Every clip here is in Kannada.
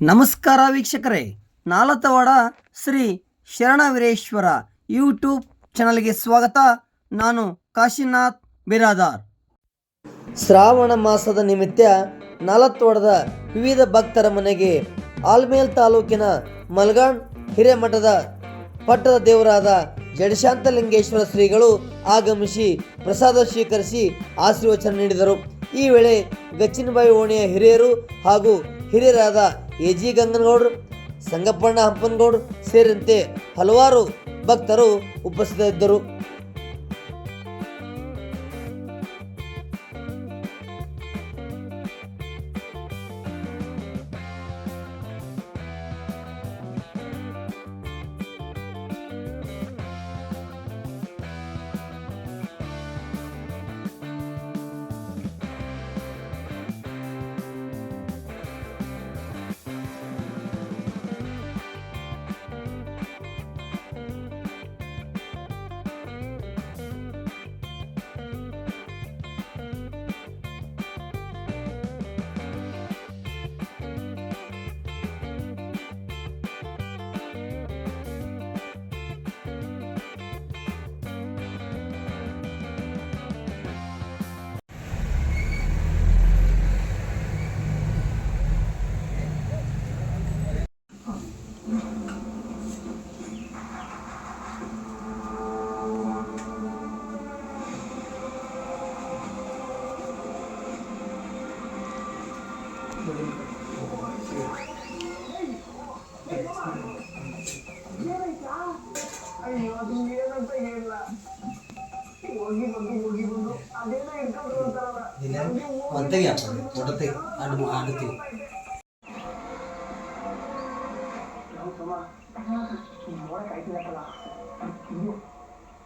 ನಮಸ್ಕಾರ ವೀಕ್ಷಕರೇ. ನಾಲತವಾಡ ಶ್ರೀ ಶರಣವೀರೇಶ್ವರ ಯೂಟ್ಯೂಬ್ ಚಾನಲ್ಗೆ ಸ್ವಾಗತ. ನಾನು ಕಾಶಿನಾಥ್ ಬಿರಾದಾರ್. ಶ್ರಾವಣ ಮಾಸದ ನಿಮಿತ್ತ ನಾಲತ್ವಾಡದ ವಿವಿಧ ಭಕ್ತರ ಮನೆಗೆ ಆಲ್ಮೇಲ್ ತಾಲೂಕಿನ ಮಲ್ಗಾಣ್ ಹಿರೇಮಠದ ಪಟ್ಟದ ದೇವರಾದ ಜಡಶಾಂತಲಿಂಗೇಶ್ವರ ಶ್ರೀಗಳು ಆಗಮಿಸಿ ಪ್ರಸಾದ ಸ್ವೀಕರಿಸಿ ಆಶೀರ್ವಚನ ನೀಡಿದರು. ಈ ವೇಳೆ ಗಚ್ಚಿನಬಾಯಿ ಓಣಿಯ ಹಿರಿಯರು ಹಾಗೂ ಹಿರಿಯರಾದ ಎ ಜಿ ಗಂಗನಗೌಡ್ರು ಸಂಗಪ್ಪಣ್ಣ ಹಂಪನಗೌಡ್ರು ಸೇರಿದಂತೆ ಹಲವಾರು ಭಕ್ತರು ಉಪಸ್ಥಿತರಿದ್ದರು. ನಾನೇನಾರ ಹಿಂಗೆ ನೋವು ನೋಡಿದ್ರೆ ಮುಂದಿನ ಜನದಾಗ ಎಲ್ಲಿನೂ ಒಟ್ಟಾಗೆ ಉಟ್ಕೋತೀನಿ ಅದೇ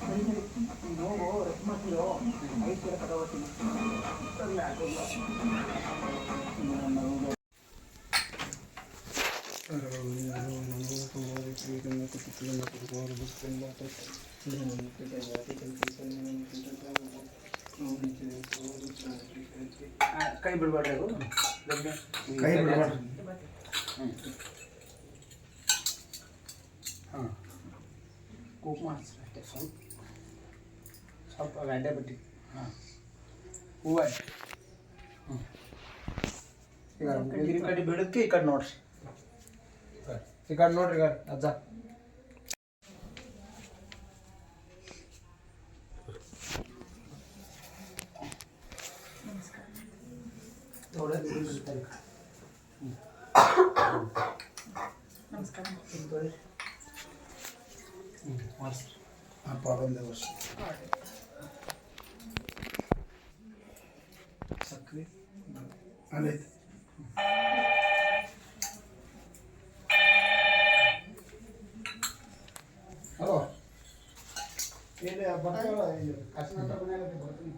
ಸರಿ ನೀನು ಹೋಗು ರೆಸ್ಟ್ ಮಾಡ್ತಿರೋ ಐದು ಕಿಲೋ ತಗೋತೀನಿ ಕೈ ಬಿಡಬೇಡ್ರಿ ಅದು ಕೈ ಬಿಡ್ಬಾರ್ದು. ಹಾಂ ಕುಂಕುಮ ಹಚ್ರಿ ಅಷ್ಟೇ ಸ್ವಲ್ಪ ಸ್ವಲ್ಪ ಗಡ್ಡೆ ಬಿಟ್ಟು ಹಾಂ ಹೂವು ಹ್ಞೂ ಈಗ ಈ ಕಡೆ ಬಿಡಕ್ಕೆ ಈ ಕಡೆ ನೋಡ್ರಿ ಈ ಕಡೆ ನೋಡ್ರಿ ಈಗ ಅಜ್ಜ ಮಾಡಿಸ್ರಿ ಅಪ್ಪ ಬಂದೆ ವರ್ಷ ಸಕ್ರೆ ಅಲ್ಲೈತೆ ಹಲೋ ಇಲ್ಲಿ ಬರ್ತಾರ ಕಾಶಿನಾಥ ಬರ್ತೀನಿ